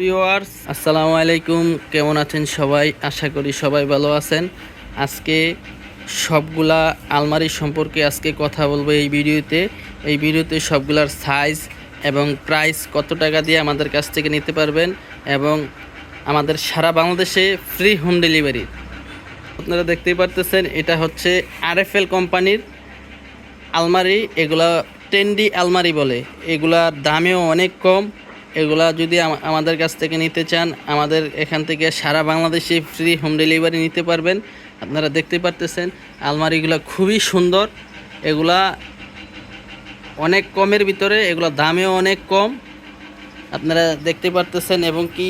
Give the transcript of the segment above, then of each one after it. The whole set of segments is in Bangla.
ভিউয়ার্স, আসসালামু আলাইকুম। কেমন আছেন সবাই? আশা করি সবাই ভালো আছেন। আজকে সবগুলা আলমারি সম্পর্কে আজকে কথা বলব এই ভিডিওতে। এই ভিডিওতে সবগুলার সাইজ এবং প্রাইস কত টাকা দিয়ে আমাদের কাছ থেকে নিতে পারবেন এবং আমাদের সারা বাংলাদেশে ফ্রি হোম ডেলিভারি আপনারা দেখতেই পারতেছেন, এটা হচ্ছে আরএফএল কোম্পানির আলমারি। এগুলা টেন্ডি আলমারি বলে। এগুলার দামেও অনেক কম। এগুলা যদি আমাদের কাছ থেকে নিতে চান, আমাদের এখান থেকে সারা বাংলাদেশে ফ্রি হোম ডেলিভারি নিতে পারবেন। আপনারা দেখতে পারতেছেন, আলমারিগুলো খুবই সুন্দর। এগুলা অনেক কমের ভিতরে, এগুলো দামেও অনেক কম। আপনারা দেখতে পারতেছেন এবং কি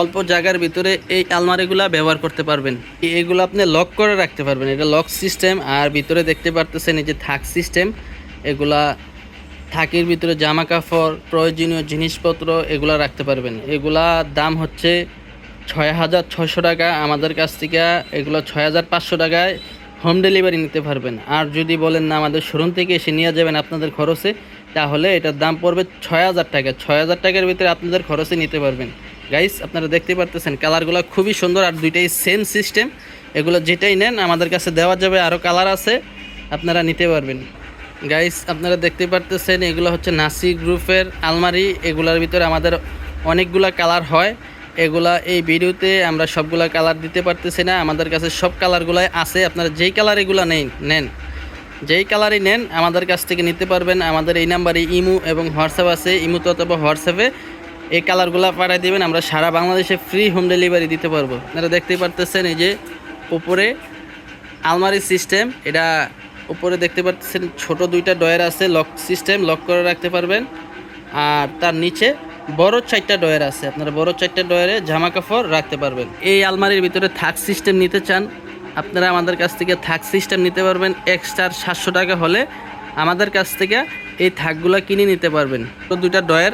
অল্প জায়গার ভিতরে এই আলমারিগুলা ব্যবহার করতে পারবেন। এগুলো আপনি লক করে রাখতে পারবেন। এটা লক সিস্টেম আর ভিতরে দেখতে পারতেছেন এই যে থাক সিস্টেম এগুলা থাকির ভিতরে জামা কাপড় প্রয়োজনীয় জিনিসপত্র এগুলা রাখতে পারবেন। এগুলা দাম হচ্ছে ছয় হাজার ছশো টাকা। আমাদের কাছ থেকে এগুলো ছয় হাজার পাঁচশো টাকায় হোম ডেলিভারি নিতে পারবেন। আর যদি বলেন না আমাদের শোরুম থেকে এসে নিয়ে যাবেন আপনাদের খরচে, তাহলে এটার দাম পড়বে ছয় হাজার টাকা। ছয় হাজার টাকার ভিতরে আপনাদের খরচে নিতে পারবেন। গাইস আপনারা দেখতে পারতেছেন কালারগুলো খুবই সুন্দর আর দুইটাই সেম সিস্টেম এগুলো যেটাই নেন, আমাদের কাছে দেওয়া যাবে আরও কালার আছে, আপনারা নিতে পারবেন। গাইস আপনারা দেখতে পারতেছেন, এগুলো হচ্ছে নাসি গ্রুপের আলমারি। এগুলার ভিতরে আমাদের অনেকগুলা কালার হয়। এগুলা এই ভিডিওতে আমরা সবগুলা কালার দিতে পারতেছি না। আমাদের কাছে সব কালারগুলাই আছে। আপনারা যেই কালার এগুলো নেন নেন। যেই কালারই নেন, আমাদের কাছ থেকে নিতে পারবেন। আমাদের এই নাম্বারে ইমু এবং হোয়াটসঅ্যাপ আছে। ইমুতে অথবা হোয়াটসঅ্যাপে এই কালারগুলো পাঠিয়ে দেবেন। আমরা সারা বাংলাদেশে ফ্রি হোম ডেলিভারি দিতে পারব। আপনারা দেখতেই পারতেছেন এই যে উপরে আলমারি সিস্টেম এটা উপরে দেখতে পাচ্ছেন ছোট দুইটা ডয়ার আছে লক সিস্টেম লক করে রাখতে পারবেন। আর তার নিচে বড় চারটা ডয়ার আছে, আপনারা বড় চারটা ডয়ারে জামা কাপড় রাখতে পারবেন। এই আলমারির ভিতরে থাক সিস্টেম নিতে চান, আপনারা আমাদের কাছ থেকে থাক সিস্টেম নিতে পারবেন এক্সট্রা সাতশো টাকা হলে আমাদের কাছ থেকে এই থাকগুলো কিনে নিতে পারবেন। তো দুইটা ডয়ার,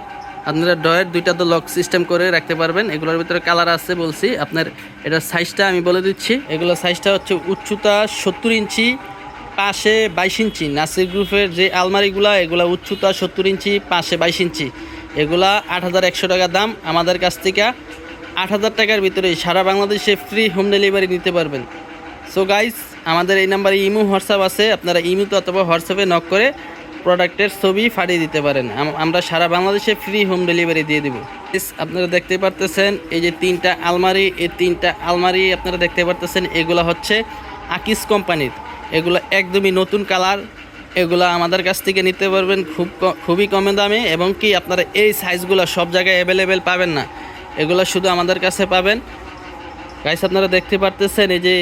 আপনারা ডয়ের দুইটা তো লক সিস্টেম করে রাখতে পারবেন, এগুলোর ভিতরে কালার আছে বলছি, আপনার এটার সাইজটা আমি বলে দিচ্ছি, এগুলোর সাইজটা হচ্ছে উচ্চতা সত্তর ইঞ্চি পাশে বাইশ ইঞ্চি। নাসির গ্রুপের যে আলমারিগুলা, এগুলা উচ্চতা সত্তর ইঞ্চি, পাশে বাইশ ইঞ্চি। এগুলা আট হাজার একশো টাকা দাম। আমাদের কাছ থেকে আট হাজার টাকার ভিতরে সারা বাংলাদেশে ফ্রি হোম ডেলিভারি নিতে পারবেন। সো গাইস আমাদের এই নাম্বারে ইমো, হোয়াটসঅ্যাপ আছে। আপনারা ইমোতে অথবা হোয়াটসঅ্যাপে নক করে প্রোডাক্টের ছবি ফাটিয়ে দিতে পারেন। আম- আমরা সারা বাংলাদেশে ফ্রি হোম ডেলিভারি দিয়ে দেবো। আপনারা দেখতে পারতেছেন এই যে তিনটা আলমারি। এই তিনটা আলমারি আপনারা দেখতে পারতেছেন, এগুলো হচ্ছে আকিস কোম্পানির। এগুলো একদমই নতুন কালার। এগুলো আমাদের কাছ থেকে নিতে পারবেন খুব খুবই কমে দামে এবং কি আপনারা এই সাইজগুলো সব জায়গায় অ্যাভেলেবেল পাবেন না। এগুলো শুধু আমাদের কাছে পাবেন। গাইস আপনারা দেখতে পারতেছেন এই যে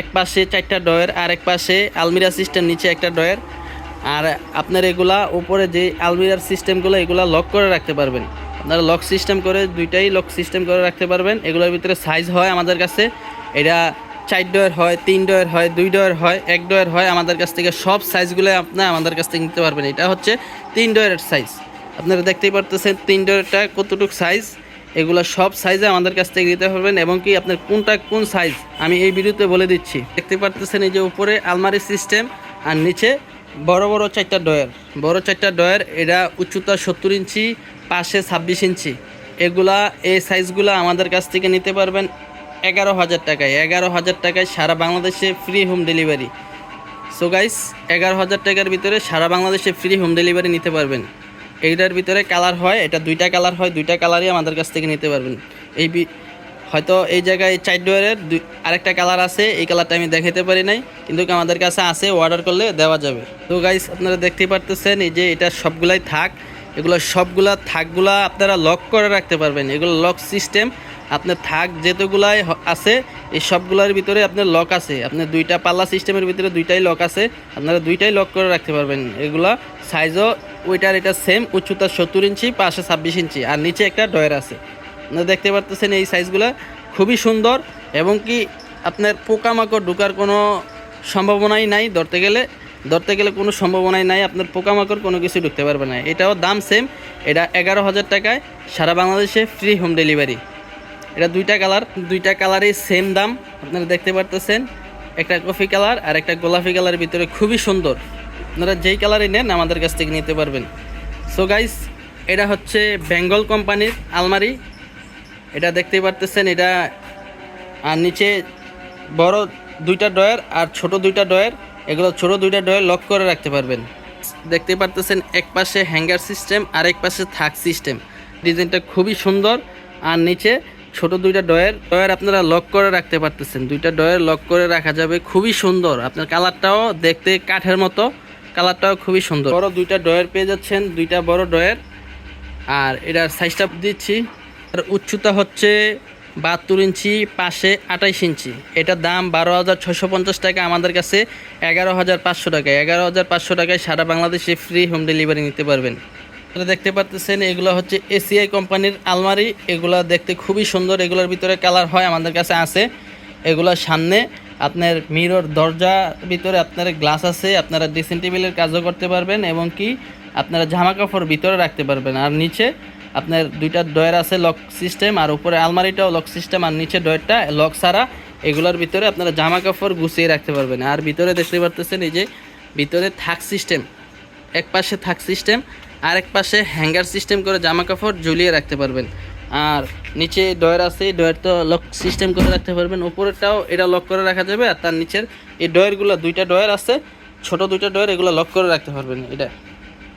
এক পাশে চারটা ডয়ের আর এক পাশে আলমিরা সিস্টেম নিচে একটা ডয়ের আর আপনার এগুলা উপরে যে আলমিরার সিস্টেমগুলো এগুলা লক করে রাখতে পারবেন। আপনারা লক সিস্টেম করে, দুইটাই লক সিস্টেম করে রাখতে পারবেন। এগুলোর ভিতরে সাইজ হয় আমাদের কাছে। এটা চার ডয়ের হয়, তিন ডয়ের হয়, দুই ডয়ের হয়, এক ডয়ের হয়, আমাদের কাছ থেকে সব সাইজগুলো আপনার আমাদের কাছ থেকে নিতে পারবেন। এটা হচ্ছে তিন ডয়ের সাইজ। আপনারা দেখতেই পারতেছেন তিন ডয়েরটা কতটুকু সাইজ। এগুলো সব সাইজে আমাদের কাছ থেকে নিতে পারবেন এবং কি আপনার কোনটা কোন সাইজ, আমি এই ভিডিওতে বলে দিচ্ছি। দেখতে পারতেছেন এই যে উপরে আলমারি সিস্টেম আর নিচে বড় বড় চারটা ডয়ার। বড় চারটা ডয়ার, এটা উচ্চতা সত্তর ইঞ্চি, পাশে ছাব্বিশ ইঞ্চি। এগুলা, এই সাইজগুলো আমাদের কাছ থেকে নিতে পারবেন এগারো হাজার টাকায়। এগারো হাজার টাকায় সারা বাংলাদেশে free home delivery so guys এগারো হাজার টাকার ভিতরে সারা বাংলাদেশে ফ্রি হোম ডেলিভারি নিতে পারবেন। এইটার ভিতরে কালার হয়, এটা দুইটা কালার হয়, দুইটা কালারই আমাদের কাছ থেকে নিতে পারবেন। এই হয়তো এই জায়গায় চার ডোয়ারের দুই আরেকটা কালার আছে, এই কালারটা আমি দেখাতে পারি নাই, কিন্তু আমাদের কাছে আছে অর্ডার করলে দেওয়া যাবে। তো গাইস আপনারা দেখতে পারতেছেন, এই যে এটা সবগুলাই থাক। এগুলো সবগুলা থাকগুলা আপনারা লক করে রাখতে পারবেন। এগুলো লক সিস্টেম আপনার থাক যেতগুলাই আছে, এই সবগুলোর ভিতরে আপনার লক আছে। আপনার দুইটা পাল্লা সিস্টেমের ভিতরে দুইটাই লক আছে। আপনারা দুইটাই লক করে রাখতে পারবেন। এগুলা সাইজও ওইটার এটা সেম উচ্চতা সত্তর ইঞ্চি, পাশে ছাব্বিশ ইঞ্চি, আর নিচে একটা ডয়ের আছে। আপনারা দেখতে পারতেছেন এই সাইজগুলো খুবই সুন্দর, এবং কি আপনার পোকামাকড় ঢুকার কোনো সম্ভাবনাই নাই। ধরতে গেলে ধরতে গেলে কোনো সম্ভাবনাই নাই। আপনার পোকামাকড় কোনো কিছু ঢুকতে পারবে না। এটাও দাম সেম এটা এগারো হাজার টাকায় সারা বাংলাদেশে ফ্রি হোম ডেলিভারি এটা দুইটা কালার, দুইটা কালারই সেম দাম, আপনারা দেখতে পারতেছেন। একটা কফি কালার আর একটা গোলাপি কালারের ভিতরে খুবই সুন্দর। আপনারা যেই কালারই নেন, আমাদের কাছ থেকে নিতে পারবেন। সো গাইস এটা হচ্ছে বেঙ্গল কোম্পানির আলমারি। এটা দেখতেই পারতেছেন, এটা, আর নিচে বড় দুইটা ডয়ার আর ছোট দুইটা ডয়ার এগুলো ছোট দুইটা ডয়ার লক করে রাখতে পারবেন। দেখতে পারতেছেন, এক পাশে হ্যাঙ্গার সিস্টেম আর এক পাশে থাক সিস্টেম। ডিজাইনটা খুবই সুন্দর। আর নিচে ছোট দুইটা ডয়ার ডয়ার আপনারা লক করে রাখতে পারতেছেন। দুইটা ডয়ার লক করে রাখা যাবে, খুবই সুন্দর। আপনার কালারটাও দেখতে কাঠের মতো, কালারটাও খুবই সুন্দর। বড় দুইটা ডয়ার পেয়ে যাচ্ছেন, দুইটা বড় ডয়ার আর এটার সাইজটা দিচ্ছি আর উচ্চতা হচ্ছে বাহাত্তর ইঞ্চি, পাশে আঠাইশ ইঞ্চি। এটার দাম বারো হাজার ছশো পঞ্চাশ টাকা, আমাদের কাছে এগারো হাজার পাঁচশো টাকায় এগারো হাজার পাঁচশো টাকায় সারা বাংলাদেশে ফ্রি হোম ডেলিভারি নিতে পারবেন। আপনারা দেখতে পাচ্ছেন, এগুলো হচ্ছে এসিআই কোম্পানির আলমারি। এগুলো দেখতে খুবই সুন্দর। এগুলোর ভিতরে কালার হয় আমাদের কাছে আছে। এগুলোর সামনে আপনার মিরর দরজা, ভিতরে আপনার গ্লাস আছে। আপনারা ড্রেসিং টেবিলের কাজও করতে পারবেন এবং কি আপনারা জামা কাপড় ভিতরে রাখতে পারবেন। আর নিচে আপনার দুইটা ডয়ার আছে লক সিস্টেম আর উপরে আলমারিটাও লক সিস্টেম আর নিচে ডয়ারটা লক ছাড়া এগুলোর ভিতরে আপনারা জামা কাপড় গুছিয়ে রাখতে পারবেন। আর ভিতরে দেখতে পারতেছেন এই যে ভিতরে থাক সিস্টেম এক পাশে থাক সিস্টেম আর এক পাশে হ্যাঙ্গার সিস্টেম করে জামা কাপড় ঝুলিয়ে রাখতে পারবেন। আর নিচে ডয়ার আছে ডয়ার তো লক সিস্টেম করে রাখতে পারবেন। উপরেরটাও এটা লক করে রাখা যাবে আর তার নিচের এই ডয়ারগুলো দুইটা ডয়ার আছে, ছোট দুইটা ডয়ার এগুলো লক করে রাখতে পারবেন এটা।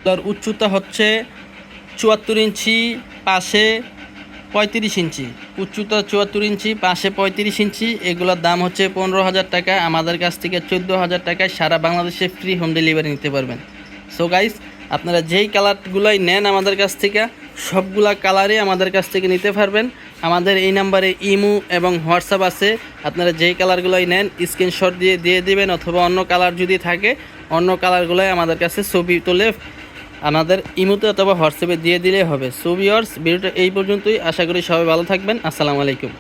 তার উচ্চতা হচ্ছে চুয়াত্তর ইঞ্চি পাশে পঁয়ত্রিশ ইঞ্চি। উচ্চতা চুয়াত্তর ইঞ্চি পাশে পঁয়ত্রিশ ইঞ্চি, এগুলোর দাম হচ্ছে পনেরো হাজার টাকা। আমাদের কাছ থেকে চোদ্দ হাজার টাকায় সারা বাংলাদেশে ফ্রি হোম ডেলিভারি নিতে পারবেন। সো গাইস আপনারা যেই কালারগুলোই নেন আমাদের কাছ থেকে, সবগুলা কালারই আমাদের কাছ থেকে নিতে পারবেন। আমাদের এই নাম্বারে ইমো এবং হোয়াটসঅ্যাপ আছে। আপনারা যেই কালারগুলোই নেন, স্ক্রিনশট দিয়ে দিয়ে দিবেন অথবা অন্য কালার যদি থাকে, অন্য কালারগুলোই আমাদের কাছে ছবি তুলে আমাদের ইমোতে অথবা হোয়াটসঅ্যাপে দিয়ে দিলে হবে। সো ভিউয়ার্স, ভিডিওটা এই পর্যন্তই। আশা করি সবাই ভালো থাকবেন। আসসালামু আলাইকুম।